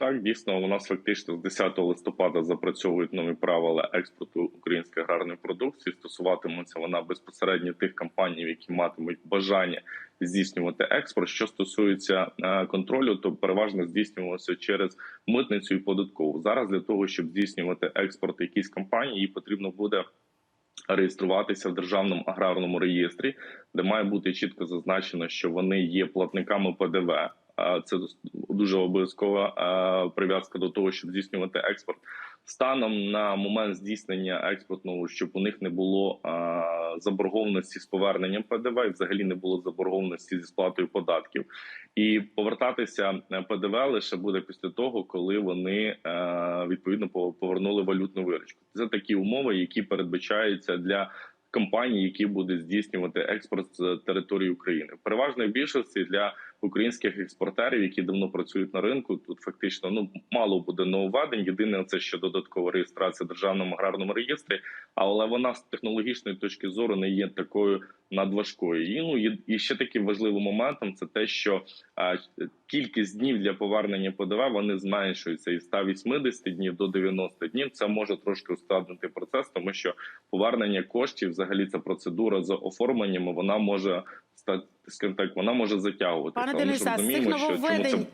Так, дійсно, у нас фактично з 10 листопада запрацьовують нові правила експорту української аграрної продукції. Стосуватиметься вона безпосередньо тих компаній, які матимуть бажання здійснювати експорт. Що стосується е, контролю, то переважно здійснювалося через митницю і податкову. Зараз для того, щоб здійснювати експорт якійсь компанії, їй потрібно буде реєструватися в державному аграрному реєстрі, де має бути чітко зазначено, що вони є платниками ПДВ. Це дуже обов'язкова е, прив'язка до того, щоб здійснювати експорт. Станом на момент здійснення експортного, щоб у них не було е, заборгованості з поверненням ПДВ, і взагалі не було заборгованості зі сплатою податків, і повертатися е, ПДВ лише буде після того, коли вони е, відповідно пов- повернули валютну виручку. Це такі умови, які передбачаються для компаній, які будуть здійснювати експорт з території України. В більшості для українських експортерів, які давно працюють на ринку. Тут фактично ну мало буде нововведень. Єдине це ще додаткова реєстрація в державному аграрному реєстрі, але вона з технологічної точки зору не є такою надважкою. І ну і, і ще таким важливим моментом це те, що а, кількість днів для повернення ПДВ вони зменшуються із 180 днів до 90 днів. Це може трошки ускладнити процес, тому що повернення коштів, взагалі, ця процедура з оформленнями, вона може стати скажімо так, вона може затягуватися. Пане Але Денисе, з цих нововведень,